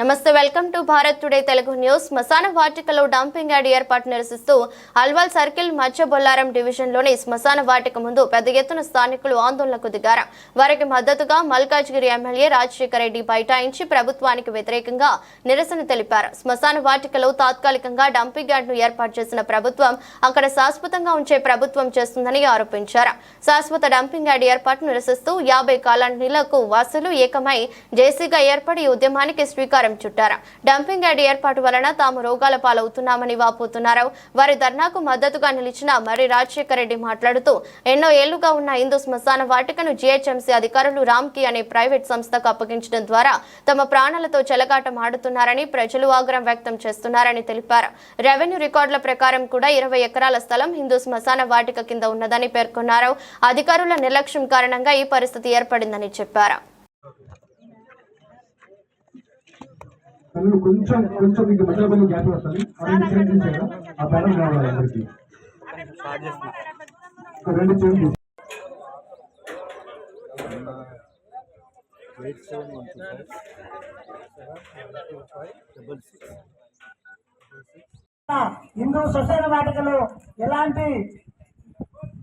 నమస్తే welcome to Bharat today Telugu news. శ్మశాన వాటికలో డంపింగ్ యార్డ్ ఏర్పాటు నిరసిస్తూ అల్వాల్ సర్కిల్ మధ్య బొల్లారం డివిజన్లోని శ్మశాన వాటిక ముందు పెద్ద ఎత్తున స్థానికులు ఆందోళనకు దిగారు. వారికి మద్దతుగా మల్కాజ్గిరి ఎమ్మెల్యే రాజశేఖర రెడ్డి బైఠాయించి ప్రభుత్వానికి వ్యతిరేకంగా నిరసన తెలిపారు. శ్మశాన వాటికలో తాత్కాలికంగా డంపింగ్ యార్డ్ను ఏర్పాటు చేసిన ప్రభుత్వం అక్కడ శాశ్వతంగా ఉంచే ప్రభుత్వం చేస్తుందని ఆరోపించారు. శాశ్వత డంపింగ్ యార్డ్ ఏర్పాటు నిరసిస్తూ యాభై కాలనీలకు వాసులు ఏకమై జేసీగా ఏర్పడి ఉద్యమానికి శ్రీకారం చుట్టారు. డంపింగ్ యార్డ్ ఏర్పాటు వలన తాము రోగాల పాలవుతున్నామని వాపోతున్నారు. వారి ధర్నాకు మద్దతుగా నిలిచిన మరి రాజశేఖర రెడ్డి మాట్లాడుతూ ఎన్నో ఏళ్ళుగా ఉన్న హిందూ శ్మశాన వాటికను జీహెచ్ఎంసీ అధికారులు రామ్కి అనే ప్రైవేట్ సంస్థకు అప్పగించడం ద్వారా తమ ప్రాణాలతో చెలగాటం ఆడుతున్నారని ప్రజలు ఆగ్రహం వ్యక్తం చేస్తున్నారని తెలిపారు. రెవెన్యూ రికార్డుల ప్రకారం కూడా ఇరవై ఎకరాల స్థలం హిందూ శ్మశాన వాటిక కింద ఉన్నదని పేర్కొన్నారు. అధికారుల నిర్లక్ష్యం కారణంగా ఈ పరిస్థితి ఏర్పడిందని చెప్పారు. తను కొంచెం కొంచెం మీకు మధ్య మధ్యలో గ్యాప్ వస్తుంది. అది చేంజ్ చేశారా ఆ బ్యాలెన్స్ కావాలి అందరికి. రెండు చేంజ్ చేసి హిందూ శ్మశాన వాటికలో ఎలాంటి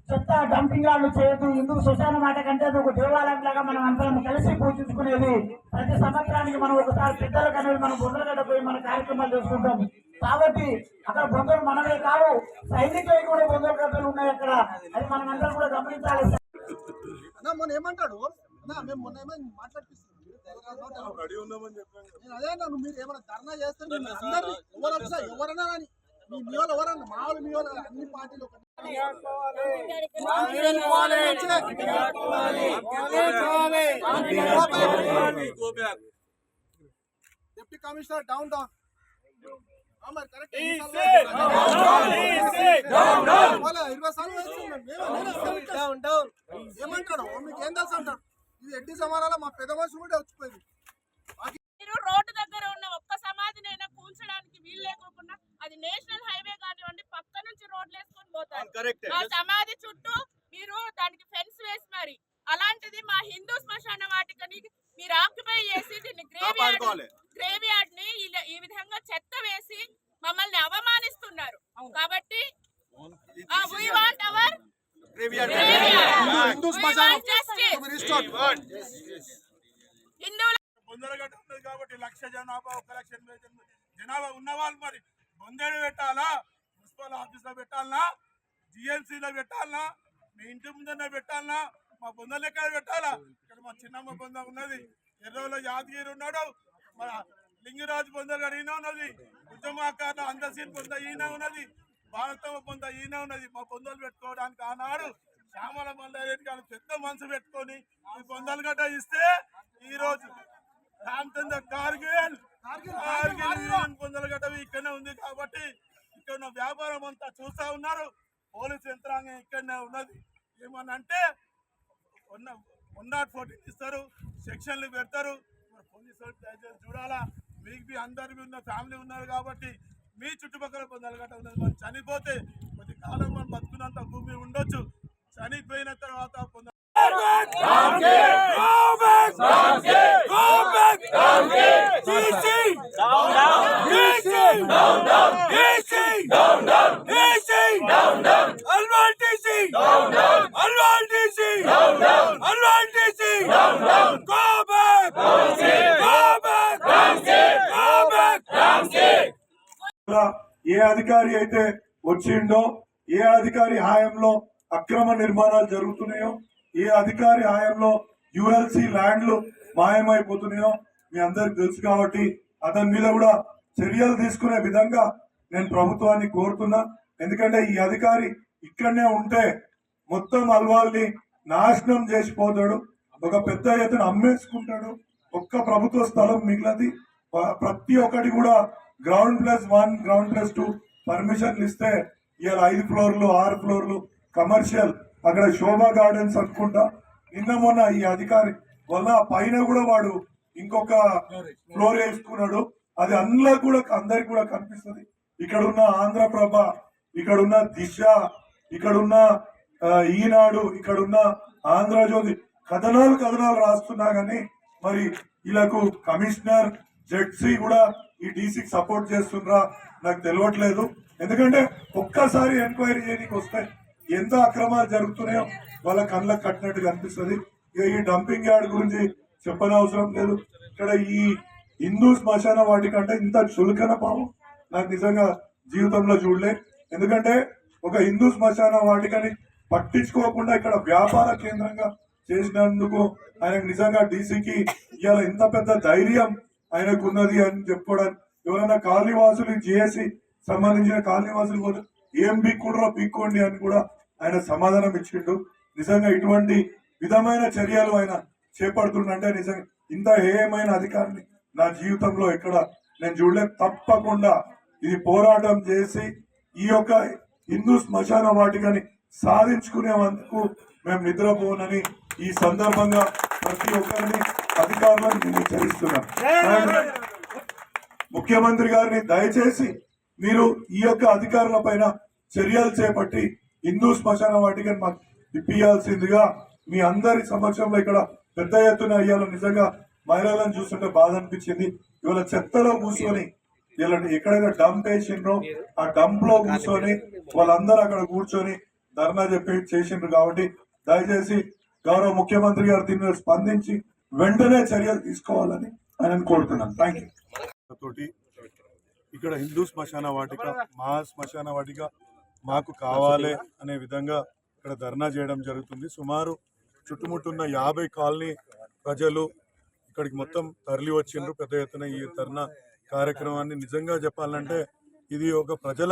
చెత్త డంపింగ్ యార్డ్లు చేయొద్దు. హిందూ శ్మశాన వాటిక అంటే అది ఒక దేవాలయం లాగా మనం అందరం కలిసి పూజించుకునేది. ప్రతి సంవత్సరానికి మనం ఒకసారి పెద్దలకు అనేది మనం బొందలగడ్డ పోయి మన కార్యక్రమాలు చేసుకుంటాం. కాబట్టి అక్కడ బొందలు మనమే కావు. సైనికులకి కూడా బొందల గడ్డలు ఉన్నాయి అక్కడ. అది మనం అందరం కూడా గమనించాలి. అన్నా మొన్న ఏమంటాడు? అన్నా మేము మొన్న ఏమైనా మాట్లాడిపిస్తున్నాం. నేను అదే అన్నా నువ్వు మీరు ఏమైనా ధర్నా చేస్తే ఎవరన్నా అని మీ ఎవరన్నా? మీ వాళ్ళు అన్ని పార్టీలు. డిప్యూటీ కమిషనర్ డౌన్ డౌన్ ఏమంటాడు? మీకు ఏం తెలుసు అంటాడు ఇది ఎడ్డి సమానాల మా పెద్ద మనుషులు కూడా వచ్చిపోయింది మీరు రోడ్డు దగ్గర ఉన్న ఒక్క సమాధినైనా కూల్చడానికి వీలు లేకోకుండా అది నేషనల్ హైవే కానివ్వండి పక్క నుంచి రోడ్లు వేసుకొని పోతారు. ఆ సమాధి చుట్టూ మీరు దానికి ఫెన్స్ వేసి మరి అలాంటిది మా హిందూ శ్మశాన వాటికని మీరు ఆక్యుపై చేసి దీన్ని గ్రేవ్ యార్డ్ గ్రేవ్ యార్డ్ని ఇలా- ఈ విధంగా చెత్త వేసి మమ్మల్ని అవమానిస్తున్నారు. కాబట్టి వీ వాంట్ అవర్ హిందూ శ్మశానం హిందువుల బొందరగడ్డ ఉన్నది కాబట్టి లక్ష జనాభా ఒక లక్ష ఎనభై జనాభా ఉన్న వాళ్ళు మరి బొందేడు పెట్టాలా? మున్సిపల్ ఆఫీస్లో పెట్టాలనా జిఎంసీలో పెట్టాలనా మీ ఇంటి ముందర పెట్టాలనా మా బొందలు లెక్క పెట్టాలా? ఇక్కడ మా చిన్నమ్మ బొంద ఉన్నది. ఎర్రవలో యాదగిరి ఉన్నాడు. మన లింగరాజు బొందలు ఈయన ఉన్నది. ఉద్యమాకారుల అందసీన్ బొంద ఈయన ఉన్నది. భారతమ్మ బొంద ఈయన ఉన్నది. మా బొందలు పెట్టుకోవడానికి ఆనాడు శ్యామల మల్లారెడ్డి గారు పెద్ద మనసు పెట్టుకొని ఈ బొందలు గడ్డ ఇస్తే ఈరోజు రామచంద్ర కార్గిల్ పొందలగడ్డ ఇక్కడనే ఉంది కాబట్టి ఇక్కడ ఉన్న వ్యాపారం అంతా చూస్తా ఉన్నారు. పోలీస్ యంత్రాంగం ఇక్కడనే ఉన్నది. ఏమన్నా అంటే వన్ నాట్ ఫోర్టీన్ ఇస్తారు సెక్షన్లు పెడతారు. మరి పోలీసు వాళ్ళు దయచేసి చూడాలా. మీకు మీ అందరి ఉన్న ఫ్యామిలీ ఉన్నారు కాబట్టి మీ చుట్టుపక్కల పొందలగట్ట ఉన్నది. మనం చనిపోతే కొద్ది కాలం మనం బతుకున్నంత భూమి ఉండొచ్చు. చనిపోయిన తర్వాత పొంద ఏ అధికారి అయితే వచ్చిండో ఏ అధికారి హాయంలో అక్రమ నిర్మాణాలు జరుగుతున్నాయో ఏ అధికారి హాయంలో యుఎల్సి ల్యాండ్లు మాయమైపోతున్నాయో మీ అందరికి తెలుసు కాబట్టి అతని మీద కూడా చర్యలు తీసుకునే విధంగా నేను ప్రభుత్వాన్ని కోరుతున్నా. ఎందుకంటే ఈ అధికారి ఇక్కడనే ఉంటే మొత్తం అల్వాల్ని నాశనం చేసిపోతాడు. ఒక పెద్ద ఎత్తున అమ్మేసుకుంటాడు. ఒక్క ప్రభుత్వ స్థలం మిగిలింది. ప్రతి ఒక్కటి కూడా ground plus one ground plus two పర్మిషన్లు ఇస్తే ఇవాళ ఐదు ఫ్లోర్లు ఆరు ఫ్లోర్లు కమర్షియల్ అక్కడ శోభా గార్డెన్స్ అనుకుంటా. నిన్న మొన్న ఈ అధికారి వల్ల పైన కూడా వాడు ఇంకొక ఫ్లోర్ వేసుకున్నాడు. అది అందులో కూడా అందరికి కూడా కనిపిస్తుంది. ఇక్కడ ఉన్న ఆంధ్రప్రభ ఇక్కడ ఉన్న దిశ ఇక్కడ ఉన్న ఈనాడు ఇక్కడున్న ఆంధ్రజ్యోతి కథనాలు కథనాలు రాస్తున్నా గానీ మరి వీళ్ళకు కమిషనర్ జెడ్సీ కూడా ఈ డీసీకి సపోర్ట్ చేస్తుండ్రా. నాకు తెలియట్లేదు ఎందుకంటే ఒక్కసారి ఎంక్వైరీ చేయడానికి వస్తే ఎంత అక్రమాలు జరుగుతున్నాయో వాళ్ళ కళ్ళకు కట్టినట్టు కనిపిస్తుంది. ఇక ఈ డంపింగ్ యార్డ్ గురించి చెప్పనవసరం లేదు. ఇక్కడ ఈ హిందూ శ్మశాన వాటికంటే ఇంత చులకన పాము నాకు నిజంగా జీవితంలో చూడలే. ఎందుకంటే ఒక హిందూ శ్మశాన వాటికని పట్టించుకోకుండా ఇక్కడ వ్యాపార కేంద్రంగా చేసినందుకు ఆయనకు నిజంగా డీసీకి ఇవాళ ఇంత పెద్ద ధైర్యం ఆయనకు ఉన్నది అని చెప్పుకోవడానికి ఎవరైనా కాలనీవాసులు జిఎస్సి సంబంధించిన కాలనీవాసులు కూడా ఏం పీక్కుండ్రో పీక్కోండి అని కూడా ఆయన సమాధానం ఇచ్చిండు. నిజంగా ఇటువంటి విధమైన చర్యలు ఆయన చేపడుతుండంటే నిజంగా ఇంత హేయమైన అధికారిని నా జీవితంలో ఎక్కడ నేను చూడలేదు తప్పకుండా ఇది పోరాటం చేసి ఈ యొక్క హిందూ శ్మశాన వాటికని సాధించుకునేందుకు మేము నిద్రపోనని ఈ సందర్భంగా ప్రతి ఒక్కరిని అధికారులను నేను హెచ్చరిస్తున్నాను ముఖ్యమంత్రి గారిని దయచేసి మీరు ఈ యొక్క అధికారుల పైన చర్యలు చేపట్టి హిందూ శ్మశాన వాటికని మాకు ఇప్పియాల్సిందిగా మీ అందరి సమక్షంలో ఇక్కడ పెద్ద ఎత్తున అయ్యాలో నిజంగా మహిళలను చూస్తుంటే బాధ అనిపించింది. ఇవాళ చెత్తలో కూర్చొని ఇలా ఎక్కడైతే డంప్ వేసిండ్రో ఆ డంప్లో కూర్చొని వాళ్ళందరూ అక్కడ కూర్చొని ధర్నా చెప్పి చేసిండ్రు కాబట్టి దయచేసి గౌరవ ముఖ్యమంత్రి గారు దీని మీద స్పందించి వెంటనే చర్యలు తీసుకోవాలని ఆయన కోరుతున్నాను. థ్యాంక్ యూ ఇక్కడ హిందూ శ్మశాన వాటిక మా శ్మశాన వాటిక మాకు కావాలి అనే విధంగా ఇక్కడ ధర్నా చేయడం జరుగుతుంది. సుమారు చుట్టుముట్టున్న యాభై కాలనీ ప్రజలు ఇక్కడికి మొత్తం తరలి వచ్చిండ్రు. పెద్ద ఎత్తున ఈ ధర్నా కార్యక్రమాన్ని. నిజంగా చెప్పాలంటే ఇది ఒక ప్రజల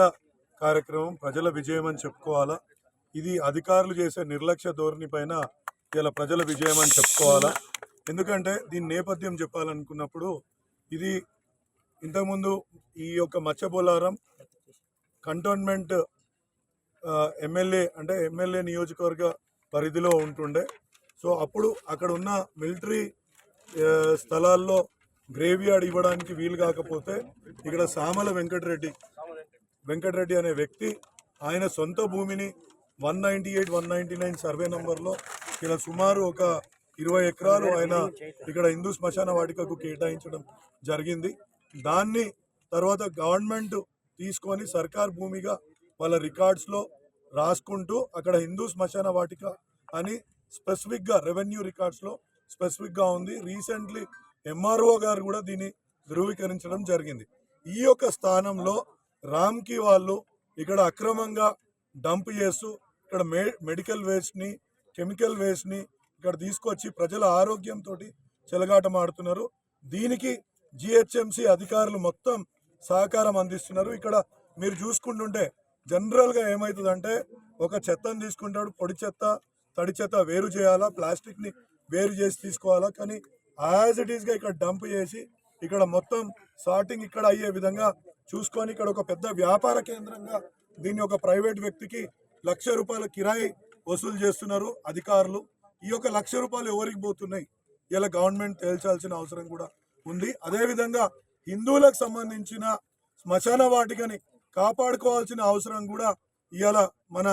కార్యక్రమం ప్రజల విజయం అని చెప్పుకోవాలా? ఇది అధికారులు చేసే నిర్లక్ష్య ధోరణి పైన ఇలా ప్రజల విజయం అని చెప్పుకోవాలా? ఎందుకంటే దీని నేపథ్యం చెప్పాలనుకున్నప్పుడు ఇది ఇంతకుముందు ఈ యొక్క మచ్చబోలారం కంటోన్మెంట్ ఎమ్మెల్యే అంటే ఎమ్మెల్యే నియోజకవర్గ పరిధిలో ఉంటుండే. సో అప్పుడు అక్కడ ఉన్న మిలిటరీ స్థలాల్లో గ్రేవ్ యార్డ్ ఇవ్వడానికి వీలు కాకపోతే ఇక్కడ సామల వెంకటరెడ్డి వెంకటరెడ్డి అనే వ్యక్తి ఆయన సొంత భూమిని one ninety eight one ninety nine survey నంబర్లో ఇలా సుమారు ఒక ఇరవై ఎకరాలు ఆయన ఇక్కడ హిందూ శ్మశాన వాటికకు కేటాయించడం జరిగింది. దాన్ని తర్వాత గవర్నమెంట్ తీసుకొని సర్కార్ భూమిగా వాళ్ళ రికార్డ్స్లో రాసుకుంటూ అక్కడ హిందూ శ్మశాన వాటిక అని స్పెసిఫిక్గా రెవెన్యూ రికార్డ్స్లో స్పెసిఫిక్గా ఉంది. రీసెంట్లీ ఎంఆర్ఓ గారు కూడా దీన్ని ధృవీకరించడం జరిగింది. ఈ యొక్క స్థానంలో రామ్కి వాళ్ళు ఇక్కడ అక్రమంగా డంప్ చేస్తూ ఇక్కడ మె మెడికల్ వేస్ట్ని కెమికల్ వేస్ట్ని ఇక్కడ తీసుకొచ్చి ప్రజల ఆరోగ్యంతో చెలగాటమాడుతున్నారు దీనికి జిహెచ్ఎంసి అధికారులు మొత్తం సహకారం అందిస్తున్నారు. ఇక్కడ మీరు చూసుకుంటుంటే జనరల్గా ఏమవుతుందంటే ఒక చెత్తను తీసుకుంటాడు పొడి చెత్త తడి చెత్త వేరు చేయాలా ప్లాస్టిక్ని వేరు చేసి తీసుకోవాలా కానీ యాజ్ ఇట్ ఈస్గా ఇక్కడ డంప్ చేసి ఇక్కడ మొత్తం సార్టింగ్ ఇక్కడ అయ్యే విధంగా చూసుకొని ఇక్కడ ఒక పెద్ద వ్యాపార కేంద్రంగా దీన్ని ఒక ప్రైవేట్ వ్యక్తికి లక్ష రూపాయల కిరాయి వసూలు చేస్తున్నారు అధికారులు. ఈ యొక్క లక్ష రూపాయలు ఎవరికి పోతున్నాయి? ఇలా గవర్నమెంట్ తేల్చాల్సిన అవసరం కూడా ఉంది. అదేవిధంగా హిందువులకు సంబంధించిన శ్మశాన వాటికని కాపాడుకోవాల్సిన అవసరం కూడా ఇవాళ మన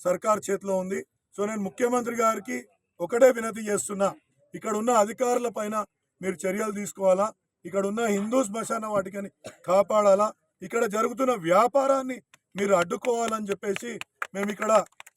సర్కార్ చేతిలో ఉంది. సో నేను ముఖ్యమంత్రి గారికి ఒకటే వినతి చేస్తున్నా. ఇక్కడ ఉన్న అధికారుల పైన మీరు చర్యలు తీసుకోవాలా? ఇక్కడ ఉన్న హిందూ శ్మశాన వాటికని కాపాడాలా? ఇక్కడ జరుగుతున్న వ్యాపారాన్ని మీరు అడ్డుకోవాలని చెప్పేసి మేము ఇక్కడ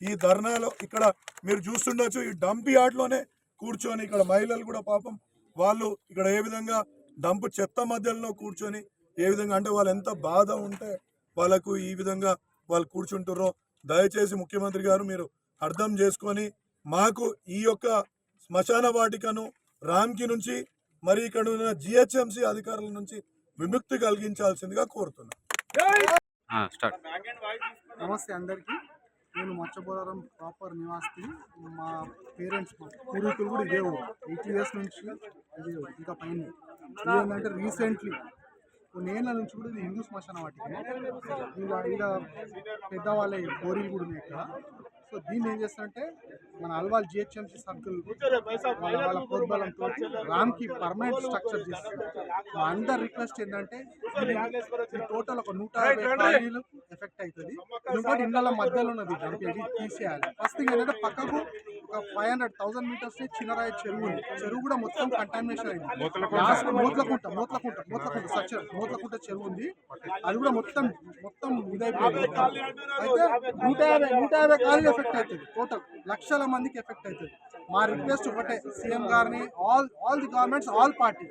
ఈ ధర్నాలో ఇక్కడ మీరు చూస్తుండొచ్చు. ఈ డంప్ యార్డ్లోనే కూర్చొని ఇక్కడ మహిళలు కూడా పాపం వాళ్ళు ఇక్కడ ఏ విధంగా డంప్ చెత్త మధ్యలో కూర్చొని ఏ విధంగా అంటే వాళ్ళు ఎంత బాధ ఉంటే వాళ్ళకు ఈ విధంగా వాళ్ళు కూర్చుంటారో దయచేసి ముఖ్యమంత్రి గారు మీరు అర్థం చేసుకొని మాకు ఈ యొక్క శ్మశాన వాటికను రామ్కి నుంచి మరి ఇక్కడ ఉన్న జిహెచ్ఎంసి అధికారుల నుంచి విముక్తి కలిగించాల్సిందిగా కోరుతున్నాను స్టార్ట్. నమస్తే అందరికీ. నేను మచ్చబోరారం ప్రాపర్ నివాసి మా పేరెంట్స్ మా పూర్వీకులు కూడా ఇదే ఊరు. ఎయిటీ ఇయర్స్ నుంచి ఇదే ఊరు ఇంకా పైన. ఏంటంటే రీసెంట్లీ కొన్ని ఏళ్ళ నుంచి కూడా ఇది హిందూ శ్మశాన వాటికి ఇలా ఇలా పెద్దవాళ్ళ గోరీలు కూడా ఉన్నాయి ఇక్కడ. సో దీన్ని ఏం చేస్తారంటే మన అల్వాల్ జిహెచ్ఎంసీ సర్కిల్ వాళ్ళ వాళ్ళ ప్రోద్బలంతో రామ్కి పర్మనెంట్ స్ట్రక్చర్ చేస్తారు. అందరి రిక్వెస్ట్ ఏంటంటే టోటల్ ఒక నూట యాభై కాలనీలు ఎఫెక్ట్ అవుతుంది ఇంకోటి ఇళ్ళ మధ్యలో ఉన్నది ఇది తీసేయాలి. ఫస్ట్ థింగ్ ఏంటంటే పక్కకు ఒక ఫైవ్ హండ్రెడ్ థౌసండ్ మీటర్స్ చిన్నరాయి చెరువు ఉంది. చెరువు కూడా మొత్తం కంటామినేషన్ అయింది. లాస్ట్ మూతలకుంట మూతలకుంట మూతలకుంట సచ్ మూతలకుంట చెరువు ఉంది. అది కూడా మొత్తం మొత్తం ఇదైపోయింది. అయితే నూట యాభై నూట యాభై కాలు ఎఫెక్ట్ అవుతుంది. టోటల్ లక్షల మందికి ఎఫెక్ట్ అవుతుంది. మా రిక్వెస్ట్ ఒకటే సీఎం గారిని all all the governments all party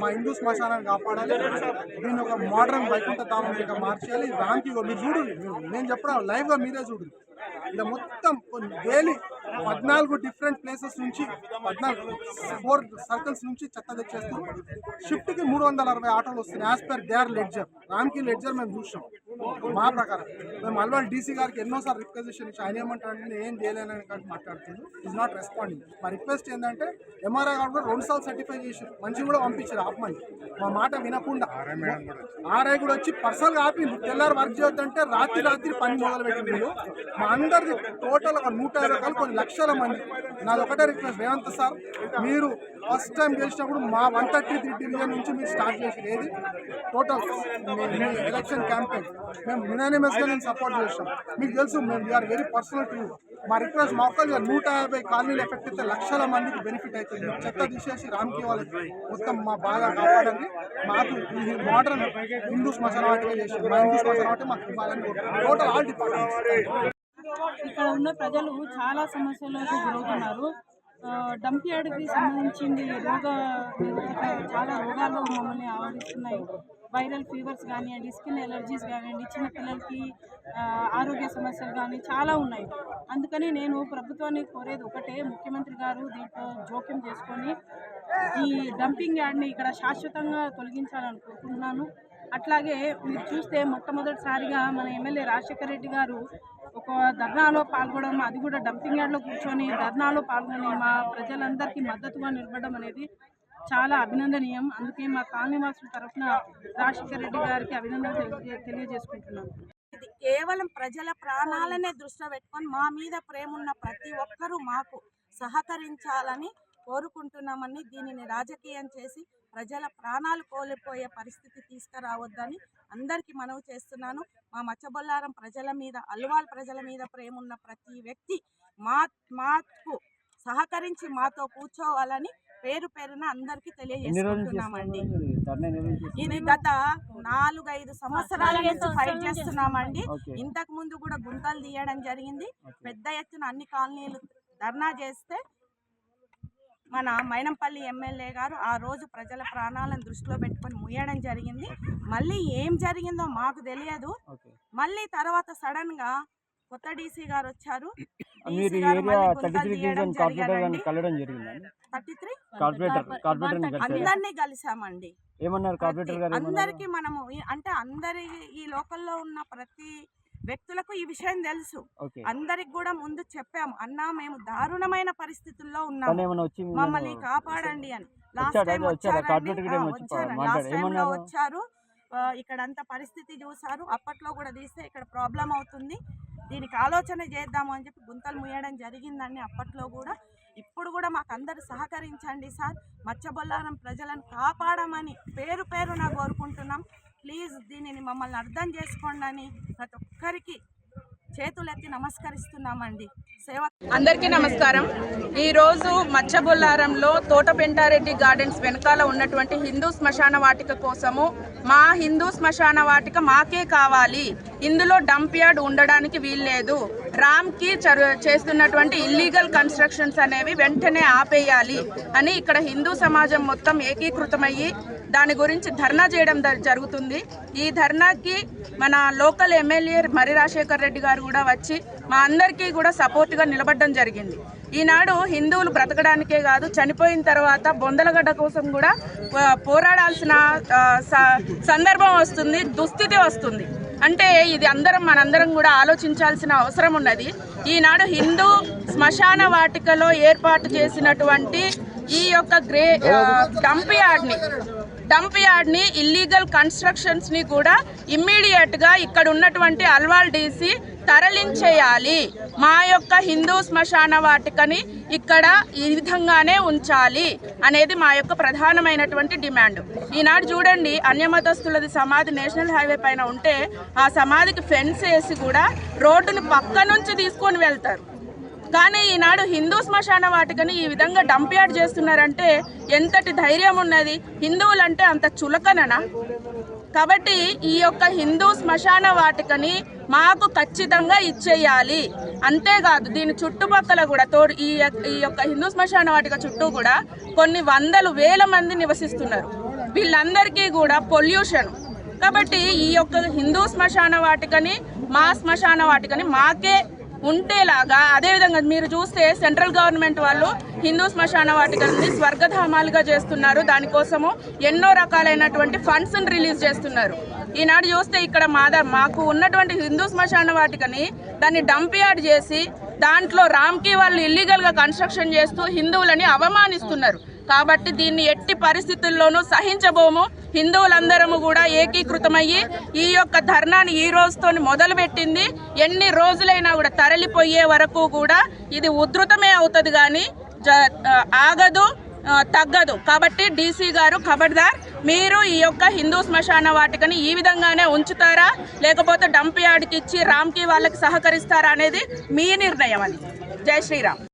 మా హిందూ శ్మశానాన్ని కాపాడాలి. దీన్ని ఒక మోడర్న్ వైకుంఠ ధామంగా మార్చేయాలి. రామ్కి ఇగో మీరు చూడండి. నేను చెప్పడం లైవ్గా మీరే చూడండి. ఇలా మొత్తం డైలీ పద్నాలుగు డిఫరెంట్ ప్లేసెస్ నుంచి పద్నాలుగు ఫోర్ సర్కిల్స్ నుంచి చెత్త తెచ్చేస్తూ షిఫ్ట్కి మూడు వందల అరవై ఆటోలు వస్తున్నాయి as per their ledger Ramky ledger మేము చూసాం మా ప్రకారం. మేము అల్వాల్ డీసీ గారికి ఎన్నోసార్లు రిక్వెజిషన్ ఇచ్చి ఆయన ఏమంటారు నేను ఏం చేయలేనని కానీ మాట్లాడుతుంది ఈజ్ నాట్ రెస్పాండింగ్ మా రిక్వెస్ట్ ఏంటంటే ఎంఆర్ఐ గారు కూడా రెండు సార్లు సర్టిఫై చేశారు. మంచి కూడా పంపించారు ఆపమని. మా మాట వినకుండా. ఆర్ఐ కూడా వచ్చి పర్సనల్గా ఆపింది తెల్లారి వర్క్ చేయొద్దంటే రాత్రి రాత్రి పని మొదలు పెట్టింది. మా అందరిది టోటల్ ఒక నూట కాదు కొన్ని లక్షల మంది. నాది ఒకటే రిక్వెస్ట్ రేవంత్ సార్ మీరు ఫస్ట్ టైం చేసినప్పుడు మా వన్ థర్టీ త్రీ బిలియన్ నుంచి మీరు స్టార్ట్ చేసి ఏది టోటల్. మీ ఎలక్షన్ క్యాంపెయిన్. మేము యునానిమస్గా నేను సపోర్ట్ చేసాం మీకు తెలుసు మేము వీఆర్ వెరీ పర్సనల్ టు మా రిక్వెస్ట్ మా ఒక్కరు నూట యాభై కాలనీలు ఎఫెక్ట్ అయితే లక్షల మందికి బెనిఫిట్ అవుతుంది. చెత్త తీసేసి రామ్కి వాళ్ళకి మొత్తం మా బాగా కాపాడండి. మాకు ఇది మోడర్న్ హిందూ శ్మశాన వాటిగా చేసి మా హిందూ శ్మశాన వాటి మాకు ఇవ్వాలని టోటల్ ఆల్ డిపార్ట్మెంట్స్ ఇక్కడ ఉన్న ప్రజలు చాలా సమస్యలకు గురవుతున్నారు. ఆ, డంప్ యార్డ్కి సంబంధించింది రోగ చాలా రోగాలు మమ్మల్ని ఆవరిస్తున్నాయి. వైరల్ ఫీవర్స్ కానివ్వండి స్కిన్ ఎలర్జీస్ కానివ్వండి చిన్న పిల్లలకి ఆరోగ్య సమస్యలు కానీ చాలా ఉన్నాయి. అందుకని నేను ప్రభుత్వాన్ని కోరేది ఒకటే ముఖ్యమంత్రి గారు దీంట్లో జోక్యం చేసుకొని ఈ డంపింగ్ యార్డ్ని ఇక్కడ శాశ్వతంగా తొలగించాలని కోరుకుంటున్నాను. అట్లాగే మీరు చూస్తే మొట్టమొదటిసారిగా మన ఎమ్మెల్యే రాజశేఖర రెడ్డి గారు ఒక ధర్నాలో పాల్గొనడం అది కూడా డంపింగ్ యార్డ్లో కూర్చొని ధర్నాలో పాల్గొని మా ప్రజలందరికీ మద్దతుగా నిలబడడం అనేది చాలా అభినందనీయం. అందుకే మా కాలనీవాసుల తరఫున రాజశేఖర రెడ్డి గారికి అభినందన తెలియజే తెలియజేసుకుంటున్నాను ఇది కేవలం ప్రజల ప్రాణాలనే దృష్టిలో పెట్టుకొని మా మీద ప్రేమ ఉన్న ప్రతి ఒక్కరూ మాకు సహకరించాలని కోరుకుంటున్నామని దీనిని రాజకీయం చేసి ప్రజల ప్రాణాలు కోల్పోయే పరిస్థితి తీసుకురావద్దని అందరికీ మనవి చేస్తున్నాను. మా మచ్చబొల్లారం ప్రజల మీద అల్వాల్ ప్రజల మీద ప్రేమ ఉన్న ప్రతి వ్యక్తి మా మాకు సహకరించి మాతో కూర్చోవాలని పేరు పేరున అందరికీ తెలియజేసుకుంటున్నామండి. ఇది గత నాలుగైదు సంవత్సరాల నుంచి ఫైట్ చేస్తున్నామండి. ఇంతకు ముందు కూడా గుంతలు తీయడం జరిగింది. పెద్ద ఎత్తున అన్ని కాలనీలు ధర్నా చేస్తే మన మైనంపల్లి ఎమ్మెల్యే గారు ఆ రోజు ప్రజల ప్రాణాలను దృష్టిలో పెట్టుకొని ముయ్యడం జరిగింది. మళ్ళీ ఏం జరిగిందో మాకు తెలియదు. మళ్ళీ తర్వాత సడన్గా కొత్త డీసీ గారు వచ్చారు. అందరినీ కలిసామండి? అందరికి మనము అంటే అందరి ఈ లోకల్లో ఉన్న ప్రతి వ్యక్తులకు ఈ విషయం తెలుసు. అందరికి కూడా ముందు చెప్పాము. అన్నా మేము దారుణమైన పరిస్థితుల్లో ఉన్నాము. మిమ్మల్ని- కాపాడండి అని. లాస్ట్? టైం? వచ్చారు ఆ, ఇక్కడ అంత పరిస్థితి చూసారు అప్పట్లో కూడా తీస్తే ఇక్కడ ప్రాబ్లం అవుతుంది. దీనికి ఆలోచన చేద్దాము అని చెప్పి గుంతలు ముయ్యడం జరిగిందండి అప్పట్లో కూడా. ఇప్పుడు కూడా మాకు అందరు సహకరించండి సార్. మచ్చబొల్లారం ప్రజలను కాపాడమని పేరు పేరున కోరుకుంటున్నాం. ప్లీజ్ దీనిని మమ్మల్ని అర్థం చేసుకోండి అని ప్రతి ఒక్కరికి చేతులెత్తి నమస్కరిస్తున్నామండి. సేవ అందరికీ నమస్కారం. ఈరోజు మచ్చబొల్లారంలో తోట పెంటారెడ్డి గార్డెన్స్ వెనకాల ఉన్నటువంటి హిందూ శ్మశాన వాటిక కోసము మా హిందూ శ్మశాన వాటిక మాకే కావాలి. ఇందులో డంప్ యార్డ్ ఉండడానికి వీల్లేదు. రామ్కి చేస్తున్నటువంటి ఇల్లీగల్ కన్స్ట్రక్షన్స్ అనేవి వెంటనే ఆపేయాలి అని ఇక్కడ హిందూ సమాజం మొత్తం ఏకీకృతమయ్యి దాని గురించి ధర్నా చేయడం జరుగుతుంది. ఈ ధర్నాకి మన లోకల్ ఎమ్మెల్యే మరి రాజశేఖర్ రెడ్డి గారు కూడా వచ్చి మా అందరికీ కూడా సపోర్ట్గా నిలబడడం జరిగింది. ఈనాడు హిందువులు బ్రతకడానికే కాదు చనిపోయిన తర్వాత బొందలగడ్డ కోసం కూడా పోరాడాల్సిన స- సందర్భం వస్తుంది దుస్థితి వస్తుంది. అంటే ఇది అందరం మనందరం కూడా ఆలోచించాల్సిన అవసరం ఉన్నది. ఈనాడు హిందూ శ్మశాన వాటికలో ఏర్పాటు చేసినటువంటి ఈ యొక్క గ్రే డంప్ యార్డ్ని డంప్ యార్డ్ని ఇల్లీగల్ కన్స్ట్రక్షన్స్ని కూడా ఇమ్మీడియట్గా ఇక్కడ ఉన్నటువంటి అల్వాల్ డీసీ తరలించేయాలి. మా యొక్క హిందూ శ్మశాన వాటికని ఇక్కడ ఈ విధంగానే ఉంచాలి అనేది మా యొక్క ప్రధానమైనటువంటి డిమాండ్. ఈనాడు చూడండి అన్యమతస్తులది సమాధి నేషనల్ హైవే పైన ఉంటే ఆ సమాధికి ఫెన్స్ వేసి కూడా రోడ్డుని పక్క నుంచి తీసుకొని వెళ్తారు. కానీ ఈనాడు హిందూ శ్మశాన వాటికని ఈ విధంగా డంప్యాడ్ చేస్తున్నారంటే ఎంతటి ధైర్యం ఉన్నది? హిందువులంటే అంత చులకననా? కాబట్టి ఈ యొక్క హిందూ శ్మశాన వాటికని మాకు ఖచ్చితంగా ఇచ్చేయాలి. అంతేకాదు దీని చుట్టుపక్కల కూడా తోడు ఈ యొక్క- ఈ యొక్క హిందూ శ్మశాన వాటిక చుట్టూ కూడా కొన్ని వందలు వేల మంది నివసిస్తున్నారు. వీళ్ళందరికీ కూడా పొల్యూషన్. కాబట్టి ఈ యొక్క హిందూ శ్మశాన వాటికని మా శ్మశాన వాటికని మాకే ఉంటేలాగా అదేవిధంగా మీరు చూస్తే సెంట్రల్ గవర్నమెంట్ వాళ్ళు హిందూ శ్మశాన వాటికల్ని స్వర్గధామాలుగా చేస్తున్నారు. దానికోసము ఎన్నో రకాలైనటువంటి ఫండ్స్ని రిలీజ్ చేస్తున్నారు. ఈనాడు చూస్తే ఇక్కడ మాద మాకు ఉన్నటువంటి హిందూ శ్మశాన వాటికని దాన్ని డంప్ యార్డ్ చేసి దాంట్లో రామ్కి వాళ్ళు ఇల్లీగల్గా కన్స్ట్రక్షన్ చేస్తూ హిందువులని అవమానిస్తున్నారు. కాబట్టి దీన్ని ఎట్టి పరిస్థితుల్లోనూ సహించబోము. హిందువులందరము కూడా ఏకీకృతమయ్యి ఈ యొక్క ధర్నాన్ని ఈ రోజుతో మొదలుపెట్టింది. ఎన్ని రోజులైనా కూడా తరలిపోయే వరకు కూడా ఇది ఉధృతమే అవుతుంది కానీ జ- ఆగదు తగ్గదు. కాబట్టి డీసీ గారు ఖబర్దార్ మీరు ఈ యొక్క హిందూ శ్మశాన వాటికని ఈ విధంగానే ఉంచుతారా? లేకపోతే డంప్ యార్డ్కి ఇచ్చి రామ్కి వాళ్ళకి సహకరిస్తారా అనేది మీ నిర్ణయం అని జై శ్రీరామ్.